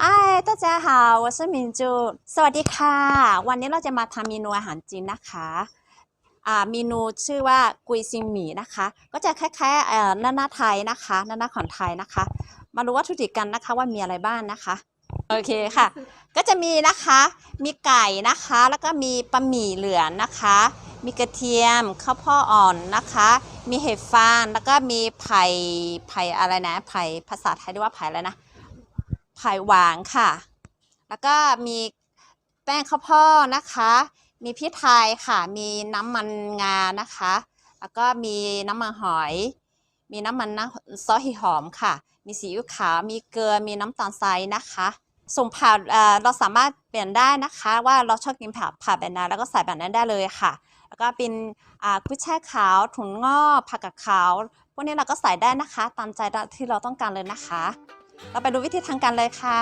嗨，大家好，我是มินจูสวัสดีค่ะ วันนี้เราจะมาทำเมนูอาหารจีนนะคะอ่าเมนูชื่อว่ากุยซิงหมี่นะคะ ก็จะคล้ายๆเอ่อหน้าหน้าไทยนะคะหน้าหน้าของไทยนะคะ มารู้วัตถุดิบกันนะคะว่ามีอะไรบ้างนะคะ โอเคค่ะ ก็จะมีนะคะ มีไก่นะคะ แล้วก็มีปลาหมี่เหลืองนะคะ มีกระเทียมข้าวโพดอ่อนนะคะ มีเห็ดฟางแล้วก็มีไผ่ไผ่อะไรนะไผ่ภาษาไทยเรียกว่าไผ่อะไรนะ ไผ่หวานค่ะ แล้วก็มีแป้งข้าวโพดนะคะ มีพริกไทยค่ะ มีน้ำมันงานะคะ แล้วก็มีน้ำมันหอย มีน้ำมันนะซอสหอมค่ะ มีซีอิ๊วขาว มีเกลือ มีน้ำตาลทรายนะคะส่งผักเอ่อเราสามารถเปลี่ยนได้นะคะ ว่าเราชอบกินผักผักแบบนั้นแล้วก็ใส่แบบนั้นได้เลยค่ะ แล้วก็เป็นอ่ากุ้ยช่ายขาวถุงงอกผักกาดขาวพวกนี้เราก็ใส่ได้นะคะ ตามใจที่เราต้องการเลยนะคะ เราไปดูวิธีทำกันเลยค่ะ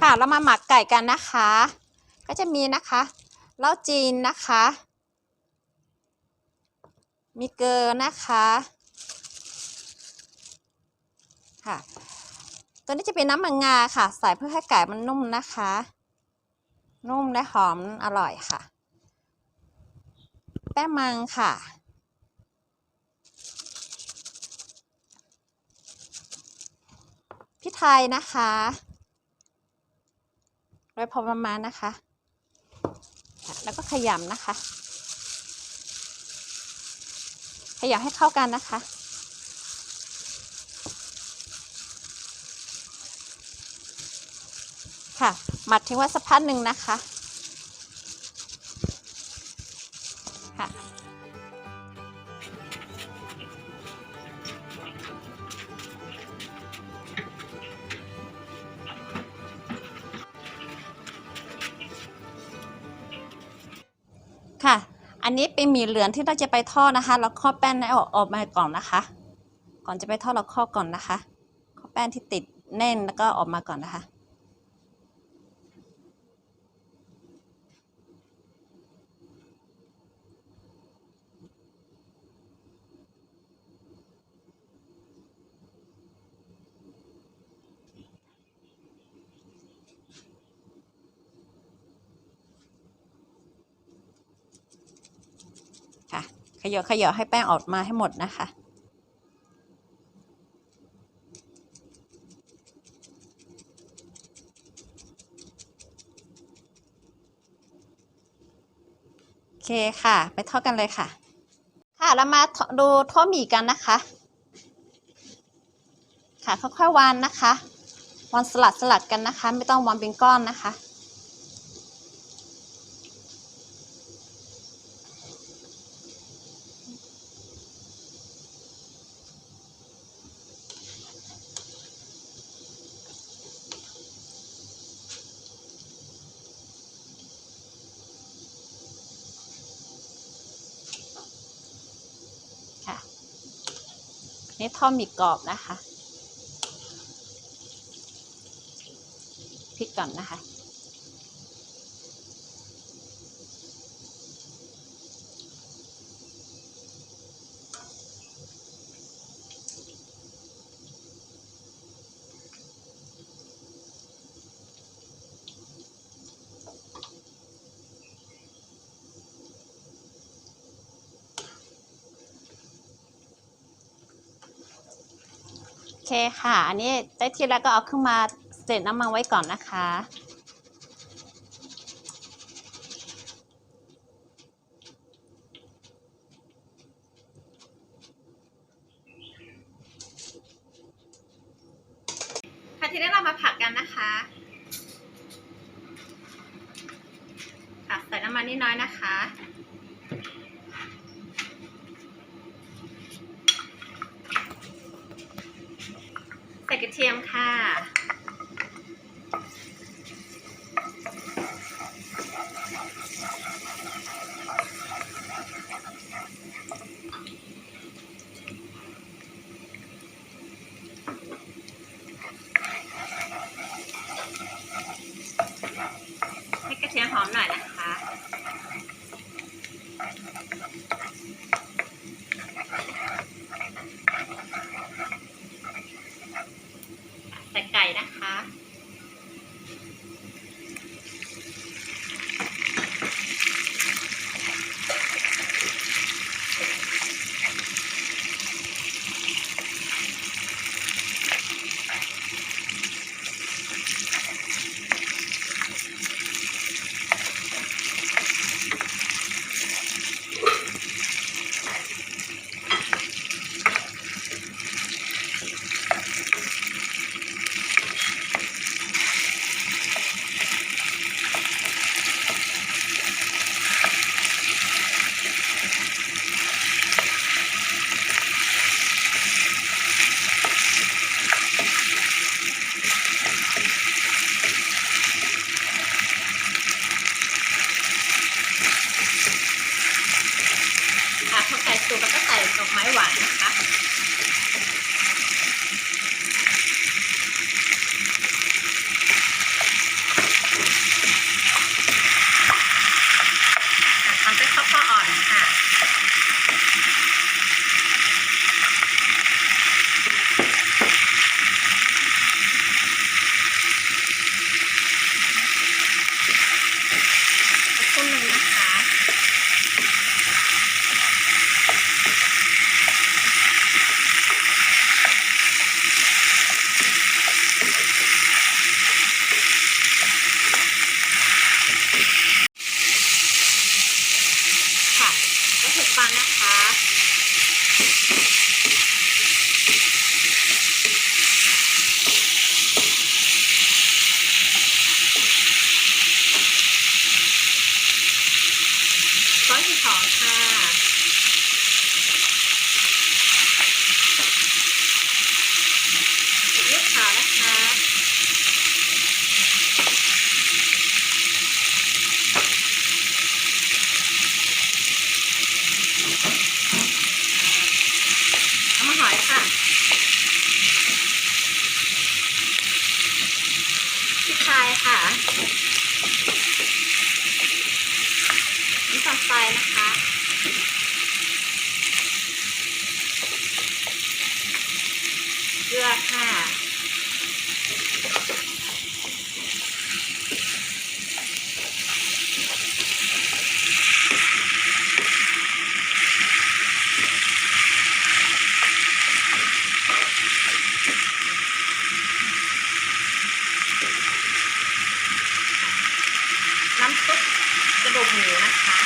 ค่ะเรามาหมักไก่กันนะคะ ก็จะมีนะคะเหล้าจีนนะคะ มีเกลือนะคะค่ะ ตัวนี้จะเป็นน้ำมันงาค่ะ ใส่เพื่อให้ไก่มันนุ่มนะคะ นุ่มและหอมอร่อยค่ะ แป้งมันค่ะพริกไทยนะคะโดยพอประมาณนะคะ แล้วก็ขยำนะคะ ขยำให้เข้ากันนะคะ ค่ะ หมัดทิ้งไว้สักพักหนึ่งนะคะค่ะค่ะ อันนี้เป็นหมี่เหลืองที่เราจะไปทอดนะคะ เราครอบแป้งให้ออกออกมาก่อนนะคะ ก่อนจะไปทอดเราครอบก่อนนะคะ ครอบแป้งที่ติดแน่นแล้วก็ออกมาก่อนนะคะ ขยอขยอให้แป้งออกมาให้หมดนะคะ โอเคค่ะ ไปทอดกันเลยค่ะ ค่ะเรามาดูทอดหมี่กันนะคะ ค่ะค่อยๆวานนะคะวานสลัดสลัดกันนะคะ ไม่ต้องวานเป็นก้อนนะคะค่ะ นี่ทอดหมี่กรอบนะคะพริกก่อนนะคะ เคค่ะ อันนี้ได้ที่แล้วก็เอาขึ้นมาเสร็จน้ำมันไว้ก่อนนะคะ ค่ะทีนี้เรามาผัดกันนะคะค่ะใส่น้ำมันนิดน้อยนะคะ กระเทียมค่ะ พอไก่สุกเราก็ใส่ดอกไม้หวานนะคะ ของค่ะ ลือค่ะ น้ำซุปกระดูกหมูนะคะ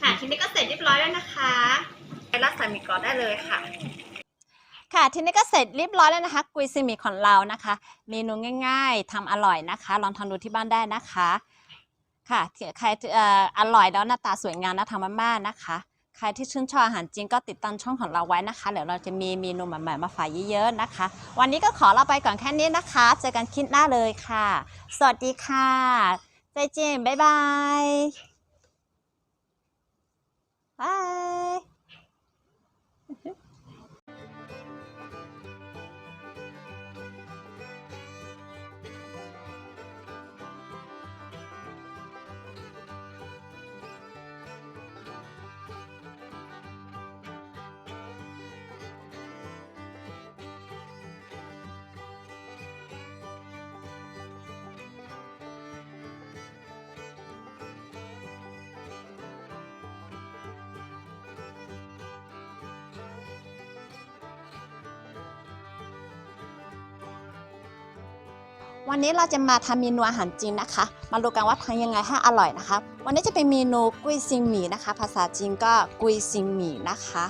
ค่ะ ทีนี้ก็เสร็จเรียบร้อยแล้วนะคะไปรัดใส่หมี่ กรอบได้เลยค่ะ ค่ะ ทีนี้ก็เสร็จเรียบร้อยแล้วนะคะ กุยซีหมี่ของเรานะคะ เมนูง่ายๆทำอร่อยนะคะ ลองทำดูที่บ้านได้นะคะ ค่ะใครเอ่ออร่อยแล้วหน้าตาสวยงามน่าทานมากๆนะคะ ใครที่ชื่นชอบอาหารจีนก็ติดตามช่องของเราไว้นะคะ เดี๋ยวเราจะมีเมนูใหม่ๆมาฝากเยอะๆนะคะ วันนี้ก็ขอลาไปก่อนแค่นี้นะคะ เจอกันคลิปหน้าเลยค่ะ สวัสดีค่ะใจเจนบ๊ายบายบ วันนี้เราจะมาทำเมนูอาหารจีนนะคะ มาดูกันว่าทำยังไงให้อร่อยนะคะ วันนี้จะเป็นเมนูกุ้ยซิงหมี่นะคะ ภาษาจีนก็กุ้ยซิงหมี่นะคะ